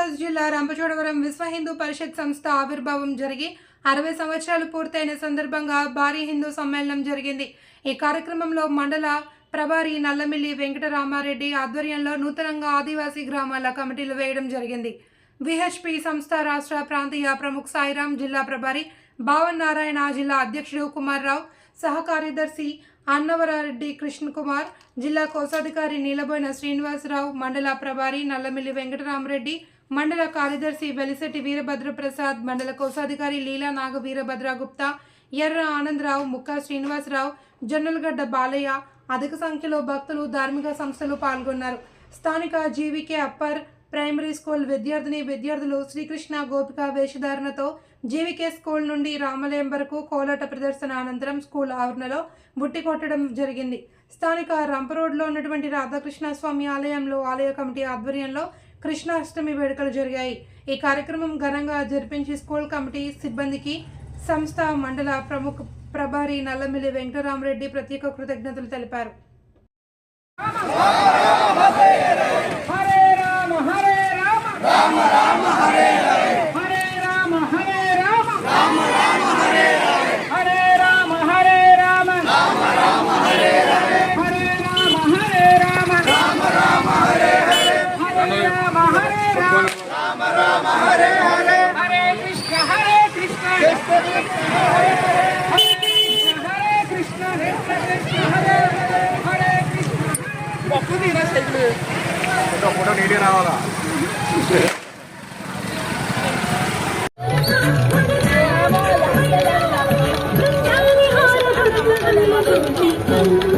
రంపచోడవరం విశ్వ హిందూ పరిషత్ సంస్థ ఆవిర్భావం జరిగి అరవై సంవత్సరాలు పూర్తయిన సందర్భంగా భారీ హిందూ సమ్మేళనం జరిగింది. ఈ కార్యక్రమంలో మండల ప్రభారి నల్లమిల్లి వెంకటరామారెడ్డి ఆధ్వర్యంలో నూతనంగా ఆదివాసీ గ్రామాల కమిటీలు వేయడం జరిగింది. విహెచ్పి సంస్థ రాష్ట్ర ప్రాంతీయ ప్రముఖ్ సాయిరాం జిల్లా ప్రభారి భావన్ నారాయణ జిల్లా అధ్యక్షుడు కుమార్రావు సహకార్యదర్శి సహ కార్యదర్శి అన్నవరారెడ్డి కృష్ణ కుమార్ జిల్లా కోశాధికారి నీలబోయిన శ్రీనివాసరావు మండల ప్రభారి నల్లమిల్లి వెంకటరామరెడ్డి మండల కార్యదర్శి వెలిసెట్టి వీరభద్రప్రసాద్ మండల కోశాధికారి లీలా నాగ వీరభద్ర గుప్తా ఎర్ర ఆనందరావు ముక్కా శ్రీనివాసరావు జొన్నలగడ్డ బాలయ్య అధిక సంఖ్యలో భక్తులు ధార్మిక సంస్థలు పాల్గొన్నారు. స్థానిక జీవికే అప్పర్ ప్రైమరీ స్కూల్ విద్యార్థిని విద్యార్థులు శ్రీకృష్ణ గోపిక వేషధారణతో జీవికే స్కూల్ నుండి రామలయం వరకు కోలాట ప్రదర్శన అనంతరం స్కూల్ ఆవరణలో బుట్టి కొట్టడం జరిగింది. స్థానిక రంప రోడ్లో ఉన్నటువంటి రాధాకృష్ణ స్వామి ఆలయంలో ఆలయ కమిటీ ఆధ్వర్యంలో కృష్ణాష్టమి వేడుకలు జరిగాయి. ఈ కార్యక్రమం ఘనంగా జరిపించి స్కూల్ కమిటీ సిబ్బందికి సంస్థ మండల ప్రముఖ ప్రభారి నల్లమిల్లి వెంకటరామరెడ్డి ప్రత్యేక కృతజ్ఞతలు తెలిపారు. హరే రామ హరే రామ. ఫోటో నీటిగా రావాలా Thank you.